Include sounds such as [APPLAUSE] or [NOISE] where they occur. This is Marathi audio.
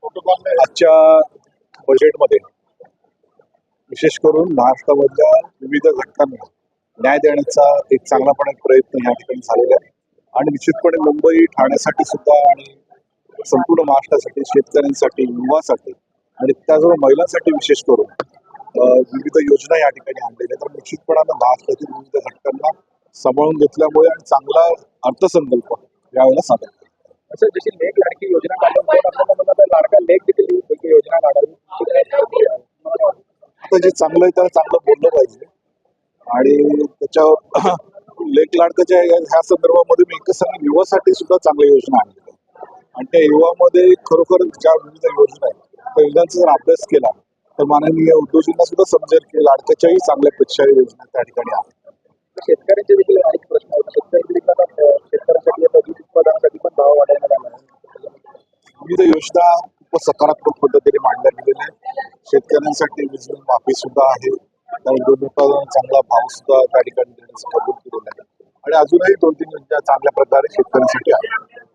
बजेट आहे आजच्या बजेटमध्ये विशेष करून महाराष्ट्रामधल्या विविध घटकांना न्याय देण्याचा एक चांगलापणे प्रयत्न या ठिकाणी झालेला आहे. आणि निश्चितपणे मुंबई ठाण्यासाठी सुद्धा आणि संपूर्ण महाराष्ट्रासाठी शेतकऱ्यांसाठी युवासाठी आणि त्याचबरोबर महिलांसाठी विशेष करून विविध योजना या ठिकाणी आणलेल्या तर निश्चितपणानं महाराष्ट्रातील विविध घटकांना सांभाळून घेतल्यामुळे आणि चांगला अर्थसंकल्प यावेळेला सादर केला. असं जशी लेख लाडकी योजना लाडका लेख देखील योजना काढावी. आता जे चांगलं आहे त्याला चांगलं बोललं पाहिजे. आणि त्याच्या [CLEARS THROAT] लेख लाडकाच्या ह्या संदर्भामध्ये मी एकच सांगेन युवासाठी सुद्धा चांगल्या योजना आणल्या आणि त्या युवामध्ये खरोखर ज्या विविध योजना आहेत त्या योजनांचा जर अभ्यास केला तर माननीय उद्योजकांना सुद्धा समजेल की लाडकाच्याही चांगल्यापेक्षा योजना त्या ठिकाणी आहेत. शेतकऱ्यांचे देखील अनेक प्रश्न आहेत शेतकरी देखील आता अं, शेतकऱ्यांसाठी आता दूध उत्पादनासाठी पण भाव वाढवण्यात आला आहे. विविध योजना खूप सकारात्मक पद्धतीने मांडल्या गेलेल्या आहेत. शेतकऱ्यांसाठी वीज बिल माफी सुद्धा आहे. त्यामुळे दूध उत्पादन चांगला भाव सुद्धा त्या ठिकाणी देण्याचं कबूल केलेला आहे. आणि अजूनही दोन तीन योजना चांगल्या प्रकारे शेतकऱ्यांसाठी आहेत.